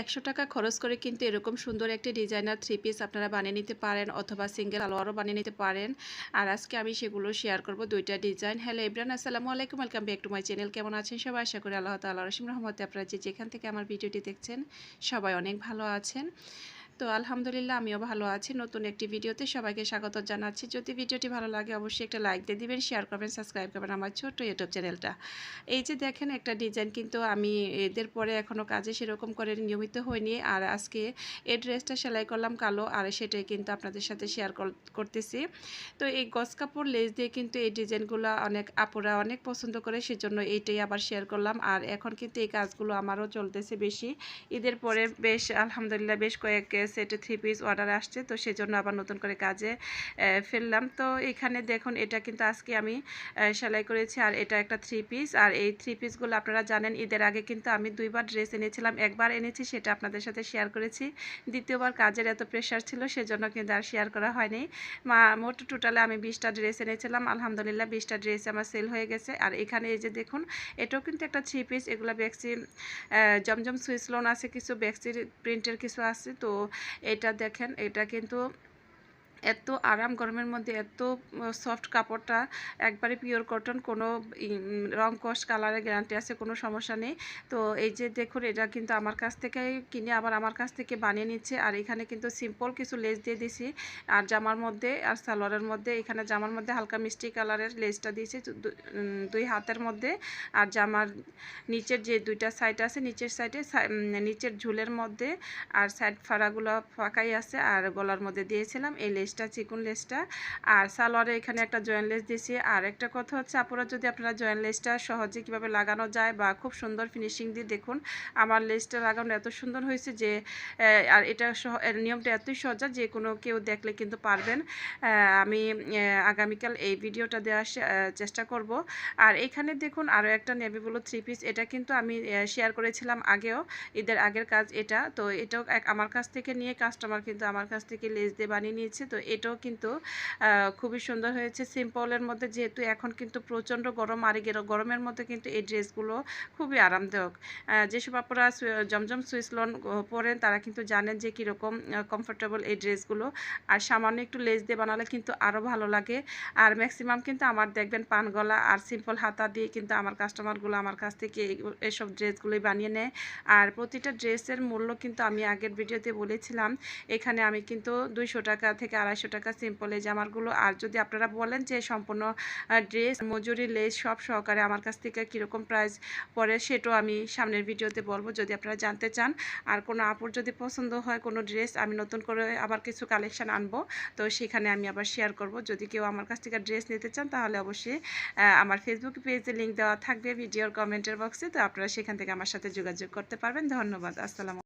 একশো টাকা খরচ করে কিন্তু এরকম সুন্দর একটি ডিজাইনার থ্রি পিস আপনারা বানিয়ে নিতে পারেন অথবা সিঙ্গেল আলোয়ারও বানিয়ে নিতে পারেন। আর আজকে আমি সেগুলো শেয়ার করব দুইটা ডিজাইন হ্যালো ইব্রান আসসালামু আলাইকুম। Welcome back to my channel কেমন আছেন সবাই? আশা করি আল্লাহ তাল্লাহ রসিম রহমতে। আপনারা যে যেখান থেকে আমার ভিডিওটি দেখছেন, সবাই অনেক ভালো আছেন। তো আলহামদুলিল্লাহ আমিও ভালো আছি। নতুন একটি ভিডিওতে সবাইকে স্বাগত জানাচ্ছি। যদি ভিডিওটি ভালো লাগে, অবশ্যই একটা লাইক দিয়ে দিবেন শেয়ার করবেন সাবস্ক্রাইব করবেন আমার ছোট্ট ইউটিউব চ্যানেলটা এই যে দেখেন একটা ডিজাইন কিন্তু আমি এদের পরে এখনও কাজে সেরকম করে নিয়মিত হয়নি। আর আজকে এই ড্রেসটা সেলাই করলাম কালো, আর সেটাই কিন্তু আপনাদের সাথে শেয়ার করতেছি। তো এই গস কাপড় লেস দিয়ে কিন্তু এই ডিজাইনগুলো অনেক আপুরা অনেক পছন্দ করে, সেজন্য এইটাই আবার শেয়ার করলাম। আর এখন কিন্তু এই কাজগুলো আমারও চলতেছে বেশি। ঈদের পরে বেশ, আলহামদুলিল্লাহ বেশ কয়েক সেটে থ্রি পিস অর্ডার আসছে, তো সেজন্য আবার নতুন করে কাজে ফেললাম। তো এখানে দেখুন, এটা কিন্তু আজকে আমি সেলাই করেছি, আর এটা একটা থ্রি পিস আর এই থ্রি পিসগুলো আপনারা জানেন, ঈদের আগে কিন্তু আমি দুইবার ড্রেস এনেছিলাম, একবার এনেছি, সেটা আপনাদের সাথে শেয়ার করেছি। দ্বিতীয়বার কাজের এত প্রেশার ছিল, সেজন্য কিন্তু আর শেয়ার করা হয়নি। মা, মোট টোটালে আমি বিশটা ড্রেস এনেছিলাম, আলহামদুলিল্লাহ বিশটা ড্রেস আমার সেল হয়ে গেছে। আর এখানে এই যে দেখুন, এটাও কিন্তু একটা থ্রি পিস এগুলো ব্যাক্সি জমজম সুইস লোন আছে, কিছু ব্যাক্সির প্রিন্টের কিছু আছে, তো এটা দেখেন এটা কিন্তু এত আরাম গরমের মধ্যে, এত সফট কাপড়টা, একবারে পিওর কটন কোনো রং কস কালারের গ্যারান্টি আছে, কোনো সমস্যা নেই। তো এই যে দেখুন, এটা কিন্তু আমার কাছ থেকে কিনে আবার আমার কাছ থেকে বানিয়ে নিচ্ছে। আর এখানে কিন্তু সিম্পল কিছু লেস দিয়ে দিছি। আর জামার মধ্যে, আর সালোয়ারের মধ্যে, এখানে জামার মধ্যে হালকা মিষ্টি কালারের লেসটা দিয়েছি দুই হাতের মধ্যে। আর জামার নিচের যে দুইটা সাইড আছে, নিচের সাইডে নিচের ঝুলের মধ্যে, আর সাইড ফাড়াগুলো ফাঁকাই আছে। আর গলার মধ্যে দিয়েছিলাম এই লেস লেসটা, চিকুন লেসটা। আর সালোয়ারে এখানে একটা জয়েন্ট লেস দিয়েছি। আর একটা কথা হচ্ছে আপনারা যদি আপনারা জয়েন্ট লেসটা সহজে কীভাবে লাগানো যায় বা খুব সুন্দর ফিনিশিং দিয়ে দেখুন, আমার লেসটা লাগানো এত সুন্দর হয়েছে যে আর এটা নিয়মটা এতই সহজা যে, কোনো কেউ দেখলে কিন্তু পারবেন। আমি আগামীকাল এই ভিডিওটা দেওয়ার চেষ্টা করব। আর এখানে দেখুন, আরও একটা নেভি ব্লু থ্রি পিস। এটা কিন্তু আমি শেয়ার করেছিলাম আগেও। ঈদের আগের কাজ এটা। তো এটাও আমার কাছ থেকে নিয়ে কাস্টমার কিন্তু আমার কাছ থেকে লেস দিয়ে বানিয়ে নিয়েছে। তো এটাও কিন্তু খুবই সুন্দর হয়েছে। সিম্পলের মধ্যে যেহেতু এখন কিন্তু প্রচণ্ড গরম, আর গরমের মধ্যে কিন্তু এই ড্রেসগুলো খুবই আরামদায়ক। যেসব আপনারা জমজম সুইস লোন পরেন, তারা কিন্তু জানেন যে কীরকম কমফোর্টেবল এই ড্রেসগুলো। আর সামান্য একটু লেস দিয়ে বানালে কিন্তু আরও ভালো লাগে। আর ম্যাক্সিমাম কিন্তু আমার দেখবেন পান গলা আর সিম্পল হাতা দিয়ে কিন্তু আমার কাস্টমারগুলো আমার কাছ থেকে এসব ড্রেসগুলোই বানিয়ে নেয়। আর প্রতিটা ড্রেসের মূল্য কিন্তু আমি আগের ভিডিওতে বলেছিলাম। এখানে আমি কিন্তু দুইশো টাকা থেকে আড়াইশো আড়াইশো টাকা সিম্পল এই জামারগুলো আর যদি আপনারা বলেন যে সম্পূর্ণ ড্রেস মজুরি লেস সব সহকারে আমার কাছ থেকে কীরকম প্রাইস পড়ে সেটাও আমি সামনের ভিডিওতে বলব। যদি আপনারা জানতে চান, আর কোনো আপুর যদি পছন্দ হয় কোনো ড্রেস আমি নতুন করে আবার কিছু কালেকশান আনব। তো সেখানে আমি আবার শেয়ার করব। যদি কেউ আমার কাছ থেকে ড্রেস নিতে চান, তাহলে অবশ্যই আমার ফেসবুক পেজে লিঙ্ক দেওয়া থাকবে ভিডিওর কমেন্টের বক্সে তো আপনারা সেখান থেকে আমার সাথে যোগাযোগ করতে পারবেন। ধন্যবাদ। আসসালাম